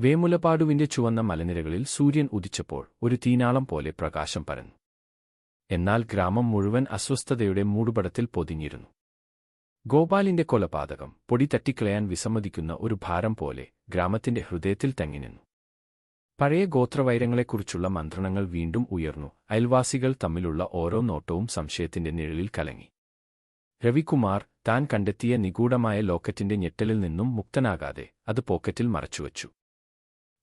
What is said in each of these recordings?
വേമുലപാടുവിന്റെ ചുവന്ന മലനിരകളിൽ സൂര്യൻ ഉദിച്ചപ്പോൾ ഒരു തീനാളം പോലെ പ്രകാശം പരന്നു. എന്നാൽ ഗ്രാമം മുഴുവൻ അസ്വസ്ഥതയുടെ മൂടുപടത്തിൽ പൊതിഞ്ഞിരുന്നു. ഗോപാലിന്റെ കൊലപാതകം പൊടി തട്ടിക്കളയാൻ വിസമ്മതിക്കുന്ന ഒരു ഭാരം പോലെ ഗ്രാമത്തിന്റെ ഹൃദയത്തിൽ തങ്ങിനിന്നു പഴയ ഗോത്രവൈരങ്ങളെക്കുറിച്ചുള്ള മന്ത്രണങ്ങൾ വീണ്ടും ഉയർന്നു. അയൽവാസികൾ തമ്മിലുള്ള ഓരോ നോട്ടവും സംശയത്തിന്റെ നിഴലിൽ കലങ്ങി. രവികുമാർ താൻ കണ്ടെത്തിയ നിഗൂഢമായ ലോക്കറ്റിന്റെ ഞെട്ടലിൽ നിന്നും മുക്തനാകാതെ അത് പോക്കറ്റിൽ മറച്ചുവച്ചു.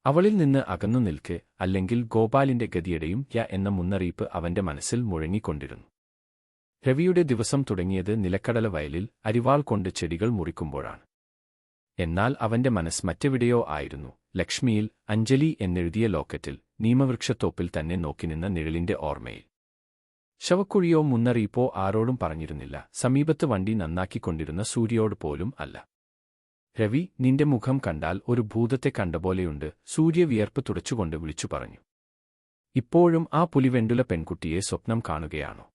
അവളിൽ നിന്ന് അകന്നു നിൽക്ക് അല്ലെങ്കിൽ ഗോപാലിന്റെ ഗതിയുടെയും യ എന്ന മുന്നറിയിപ്പ് അവന്റെ മനസ്സിൽ മുഴങ്ങിക്കൊണ്ടിരുന്നു. രവിയുടെ ദിവസം തുടങ്ങിയത് നിലക്കടല വയലിൽ അരിവാൾ കൊണ്ട് ചെടികൾ മുറിക്കുമ്പോഴാണ്. എന്നാൽ അവന്റെ മനസ്സ് മറ്റെവിടെയോ ആയിരുന്നു. ലക്ഷ്മിയിൽ അഞ്ജലി എന്നെഴുതിയ ലോക്കറ്റിൽ നിയമവൃക്ഷത്തോപ്പിൽ തന്നെ നോക്കി നിന്ന നിഴലിന്റെ ഓർമ്മയിൽ. ശവക്കുഴിയോ മുന്നറിയിപ്പോ ആരോടും പറഞ്ഞിരുന്നില്ല. സമീപത്ത് വണ്ടി നന്നാക്കിക്കൊണ്ടിരുന്ന സൂര്യോട് പോലും അല്ല. രവി നിന്റെ മുഖം കണ്ടാൽ ഒരു ഭൂതത്തെ കണ്ടപോലെയുണ്ട് സൂര്യ വിയർപ്പ് തുടച്ചുകൊണ്ട് വിളിച്ചു പറഞ്ഞു. ഇപ്പോഴും ആ പുലിവെണ്ടുല പെൺകുട്ടിയെ സ്വപ്നം കാണുകയാണോ?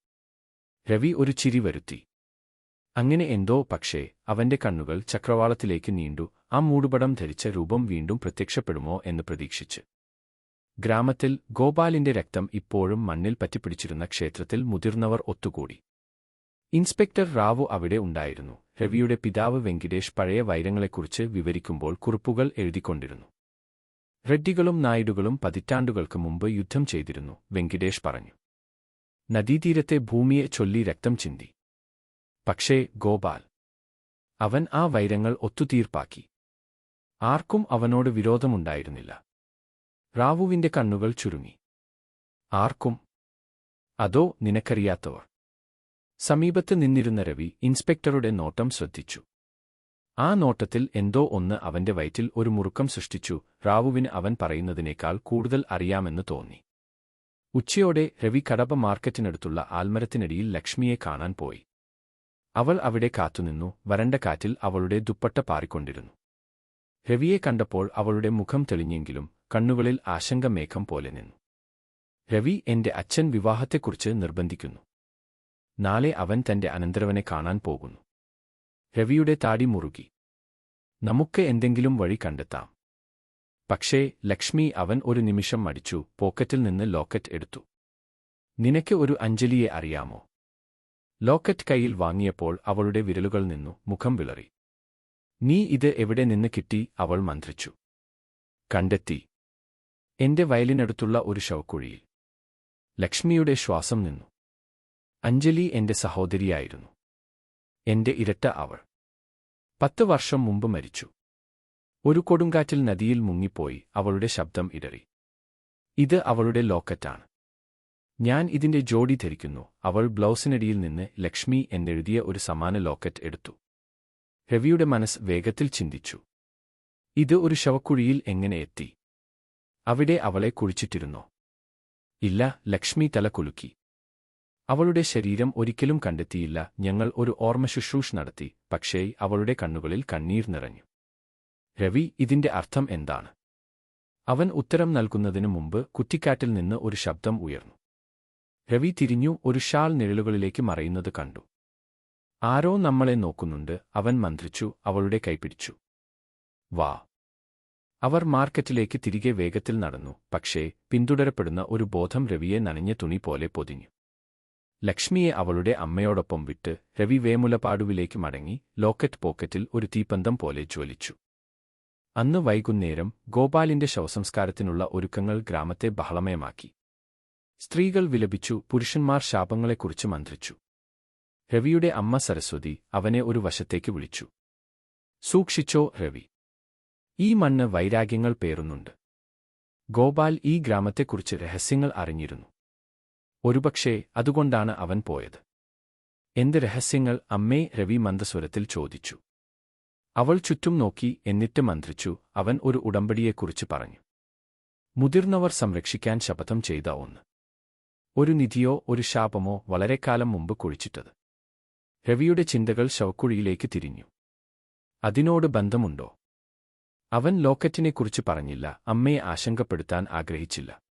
രവി ഒരു ചിരി വരുത്തി. അങ്ങനെ എന്തോ പക്ഷേ അവന്റെ കണ്ണുകൾ ചക്രവാളത്തിലേക്ക് നീണ്ടു. ആ മൂടുപടം ധരിച്ച രൂപം വീണ്ടും പ്രത്യക്ഷപ്പെടുമോ എന്ന് പ്രതീക്ഷിച്ച്. ഗ്രാമത്തിൽ ഗോപാലിന്റെ രക്തം ഇപ്പോഴും മണ്ണിൽ പറ്റിപ്പിടിച്ചിരുന്ന ക്ഷേത്രത്തിൽ മുതിർന്നവർ ഒത്തുകൂടി. ഇൻസ്പെക്ടർ റാവു അവിടെ ഉണ്ടായിരുന്നു. രവിയുടെ പിതാവ് വെങ്കിടേഷ് പഴയ വൈരങ്ങളെക്കുറിച്ച് വിവരിക്കുമ്പോൾ കുറിപ്പുകൾ എഴുതിക്കൊണ്ടിരുന്നു. റെഡ്ഡികളും നായിഡുകളും പതിറ്റാണ്ടുകൾക്ക് മുമ്പ് യുദ്ധം ചെയ്തിരുന്നു വെങ്കിടേഷ് പറഞ്ഞു. നദീതീരത്തെ ഭൂമിയെ ചൊല്ലി രക്തം ചിന്തി. പക്ഷേ ഗോപാൽ അവൻ ആ വൈരങ്ങൾ ഒത്തുതീർപ്പാക്കി. ആർക്കും അവനോട് വിരോധമുണ്ടായിരുന്നില്ല. റാവുവിന്റെ കണ്ണുകൾ ചുരുങ്ങി. ആർക്കും? അതോ നിനക്കറിയാത്തവർ? സമീപത്ത് നിന്നിരുന്ന രവി ഇൻസ്പെക്ടറുടെ നോട്ടം ശ്രദ്ധിച്ചു. ആ നോട്ടത്തിൽ എന്തോ ഒന്ന് അവന്റെ വയറ്റിൽ ഒരു മുറുക്കം സൃഷ്ടിച്ചു. റാവുവിന് അവൻ പറയുന്നതിനേക്കാൾ കൂടുതൽ അറിയാമെന്ന് തോന്നി. ഉച്ചയോടെ രവി കടപ്പ മാർക്കറ്റിനടുത്തുള്ള ആൽമരത്തിനടിയിൽ ലക്ഷ്മിയെ കാണാൻ പോയി. അവൾ അവിടെ കാത്തുനിന്നു. വരണ്ട കാറ്റിൽ അവളുടെ ദുപ്പട്ട പാറിക്കൊണ്ടിരുന്നു. രവിയെ കണ്ടപ്പോൾ അവളുടെ മുഖം തെളിഞ്ഞെങ്കിലും കണ്ണുകളിൽ ആശങ്കമേഘം പോലെ നിന്നു. രവി എന്റെ അച്ഛൻ വിവാഹത്തെക്കുറിച്ച് നിർബന്ധിക്കുന്നു. നാളെ അവൻ തന്റെ അനന്തരവനെ കാണാൻ പോകുന്നു. രവിയുടെ താടി മുറുകി. നമുക്ക് എന്തെങ്കിലും വഴി കണ്ടെത്താം. പക്ഷേ ലക്ഷ്മി അവൻ ഒരു നിമിഷം മടിച്ചു പോക്കറ്റിൽ നിന്ന് ലോക്കറ്റ് എടുത്തു. നിനക്ക് ഒരു അഞ്ജലിയെ അറിയാമോ? ലോക്കറ്റ് കയ്യിൽ വാങ്ങിയപ്പോൾ അവളുടെ വിരലുകൾ നിന്നു മുഖം വിളറി. നീ ഇത് എവിടെ നിന്ന് കിട്ടി? അവൾ മന്ത്രിച്ചു. കണ്ടെത്തി. എന്റെ വയലിനടുത്തുള്ള ഒരു ശവക്കുഴിയിൽ ലക്ഷ്മിയുടെ ശ്വാസം നിന്നു. അഞ്ജലി എന്റെ സഹോദരിയായിരുന്നു. എന്റെ ഇരട്ട അവൾ. പത്ത് വർഷം മുമ്പ് മരിച്ചു. ഒരു കൊടുങ്കാറ്റിൽ നദിയിൽ മുങ്ങിപ്പോയി അവളുടെ ശബ്ദം ഇടറി ഇത് അവളുടെ ലോക്കറ്റാണ്. ഞാൻ ഇതിന്റെ ജോഡി ധരിക്കുന്നു. അവൾ ബ്ലൗസിനടിയിൽ നിന്ന് ലക്ഷ്മി എന്നെഴുതിയ ഒരു സമാന ലോക്കറ്റ് എടുത്തു. രവിയുടെ മനസ്സ് വേഗത്തിൽ ചിന്തിച്ചു. ഇത് ഒരു ശവക്കുഴിയിൽ എങ്ങനെ എത്തി? അവിടെ അവളെ കുഴിച്ചിട്ടിരുന്നോ? ഇല്ല ലക്ഷ്മി തല കുലുക്കി. അവളുടെ ശരീരം ഒരിക്കലും കണ്ടെത്തിയില്ല. ഞങ്ങൾ ഒരു ഓർമ്മ ശുശ്രൂഷ നടത്തി. പക്ഷേ അവളുടെ കണ്ണുകളിൽ കണ്ണീർ നിറഞ്ഞു. രവി ഇതിന്റെ അർത്ഥം എന്താണ്? അവൻ ഉത്തരം നൽകുന്നതിനു മുമ്പ് കുറ്റിക്കാറ്റിൽ നിന്ന് ഒരു ശബ്ദം ഉയർന്നു. രവി തിരിഞ്ഞു ഒരു ഷാൾ നിഴലുകളിലേക്ക് മറയുന്നത് കണ്ടു. ആരോ നമ്മളെ നോക്കുന്നുണ്ട്. അവൻ മന്ത്രിച്ചു അവളുടെ കൈപിടിച്ചു വാ. അവർ മാർക്കറ്റിലേക്ക് തിരികെ വേഗത്തിൽ നടന്നു. പക്ഷേ പിന്തുടരപ്പെടുന്ന ഒരു ബോധം രവിയെ നനഞ്ഞ തുണി പോലെ പൊതിഞ്ഞു. ലക്ഷ്മിയെ അവളുടെ അമ്മയോടൊപ്പം വിട്ട് രവി വേമുലപാടുവിലേക്ക് മടങ്ങി ലോക്കറ്റ് പോക്കറ്റിൽ ഒരു തീപ്പന്തം പോലെ ജ്വലിച്ചു. അന്ന് വൈകുന്നേരം ഗോപാലിന്റെ ശവസംസ്കാരത്തിനുള്ള ഒരുക്കങ്ങൾ ഗ്രാമത്തെ ബഹളമയമാക്കി. സ്ത്രീകൾ വിലപിച്ചു പുരുഷന്മാർ ശാപങ്ങളെക്കുറിച്ച് മന്ത്രിച്ചു. രവിയുടെ അമ്മ സരസ്വതി അവനെ ഒരു വശത്തേക്ക് വിളിച്ചു. സൂക്ഷിച്ചോ രവി. ഈ മണ്ണ് വൈരാഗ്യങ്ങൾ പേറുന്നുണ്ട്. ഗോപാൽ ഈ ഗ്രാമത്തെക്കുറിച്ച് രഹസ്യങ്ങൾ അറിഞ്ഞിരുന്നു. ഒരുപക്ഷേ അതുകൊണ്ടാണ് അവൻ പോയത്. എന്ത് രഹസ്യങ്ങൾ അമ്മേ രവി മന്ദസ്വരത്തിൽ ചോദിച്ചു. അവൾ ചുറ്റും നോക്കി എന്നിട്ട് മന്ത്രിച്ചു അവൻ ഒരു ഉടമ്പടിയെക്കുറിച്ച് പറഞ്ഞു. മുതിർന്നവർ സംരക്ഷിക്കാൻ ശപഥം ചെയ്ത ഒന്ന്. ഒരു നിധിയോ ഒരു ശാപമോ വളരെക്കാലം മുമ്പ് കുഴിച്ചിട്ടത്. രവിയുടെ ചിന്തകൾ ശവക്കുഴിയിലേക്ക് തിരിഞ്ഞു. അതിനോട് ബന്ധമുണ്ടോ? അവൻ ലോക്കറ്റിനെക്കുറിച്ച് പറഞ്ഞില്ല അമ്മയെ ആശങ്കപ്പെടുത്താൻ ആഗ്രഹിച്ചില്ല.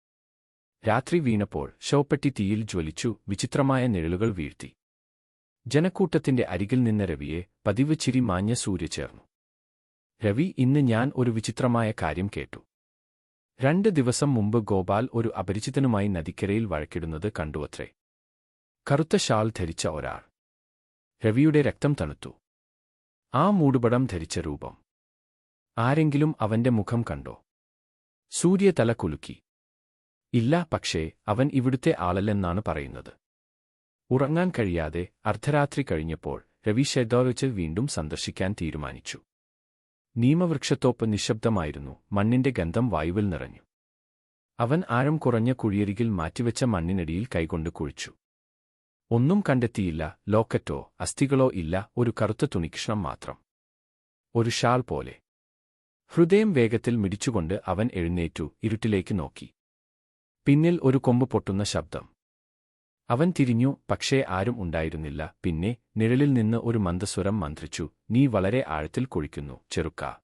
രാത്രി വീണപ്പോൾ ശവപ്പെട്ടി തീയിൽ ജ്വലിച്ചു വിചിത്രമായ നിഴലുകൾ വീഴ്ത്തി. ജനക്കൂട്ടത്തിന്റെ അരികിൽ നിന്ന രവിയെ പതിവ് ചിരി മാഞ്ഞ സൂര്യ ചേർന്നു. രവി ഇന്ന് ഞാൻ ഒരു വിചിത്രമായ കാര്യം കേട്ടു. രണ്ട് ദിവസം മുമ്പ് ഗോപാൽ ഒരു അപരിചിതനുമായി നദിക്കരയിൽ വഴക്കിടുന്നത് കണ്ടുവത്രേ. കറുത്ത ഷാൾ ധരിച്ച ഒരാൾ. രവിയുടെ രക്തം തണുത്തു. ആ മൂടുപടം ധരിച്ച രൂപം. ആരെങ്കിലും അവന്റെ മുഖം കണ്ടോ? സൂര്യ തല കുലുക്കി. ഇല്ല പക്ഷേ അവൻ ഇവിടുത്തെ ആളല്ലെന്നാണ് പറയുന്നത്. ഉറങ്ങാൻ കഴിയാതെ അർദ്ധരാത്രി കഴിഞ്ഞപ്പോൾ രവി ഷെഡോറിച്ച് വീണ്ടും സന്ദർശിക്കാൻ തീരുമാനിച്ചു. നിയമവൃക്ഷത്തോപ്പ് നിശബ്ദമായിരുന്നു മണ്ണിന്റെ ഗന്ധം വായുവിൽ നിറഞ്ഞു. അവൻ ആഴം കുറഞ്ഞ കുഴിയരികിൽ മാറ്റിവെച്ച മണ്ണിനടിയിൽ കൈകൊണ്ട് കുഴിച്ചു. ഒന്നും കണ്ടെത്തിയില്ല ലോക്കറ്റോ അസ്ഥികളോ ഇല്ല ഒരു കറുത്ത തുണിക്ഷണം മാത്രം. ഒരു ഷാൾ പോലെ. ഹൃദയം വേഗത്തിൽ മിടിച്ചുകൊണ്ട് അവൻ എഴുന്നേറ്റു ഇരുട്ടിലേക്ക് നോക്കി. പിന്നിൽ ഒരു കൊമ്പ് പൊട്ടുന്ന ശബ്ദം. അവൻ തിരിഞ്ഞു പക്ഷേ ആരും ഉണ്ടായിരുന്നില്ല. പിന്നെ നിഴലിൽ നിന്ന് ഒരു മന്ദസ്വരം മന്ത്രിച്ചു നീ വളരെ ആഴത്തിൽ കുഴിക്കുന്നു ചെറുക്ക.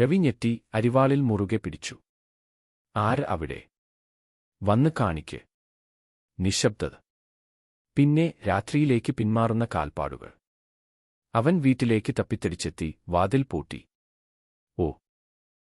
രവി ഞെട്ടി അരിവാളിൽ മുറുകെ പിടിച്ചു. ആര് അവിടെ? വന്ന് കാണിക്ക്. നിശബ്ദത. പിന്നെ രാത്രിയിലേക്ക് പിന്മാറുന്ന കാൽപ്പാടുകൾ. അവൻ വീട്ടിലേക്ക് തപ്പിത്തടിച്ചെത്തി വാതിൽ പൂട്ടി.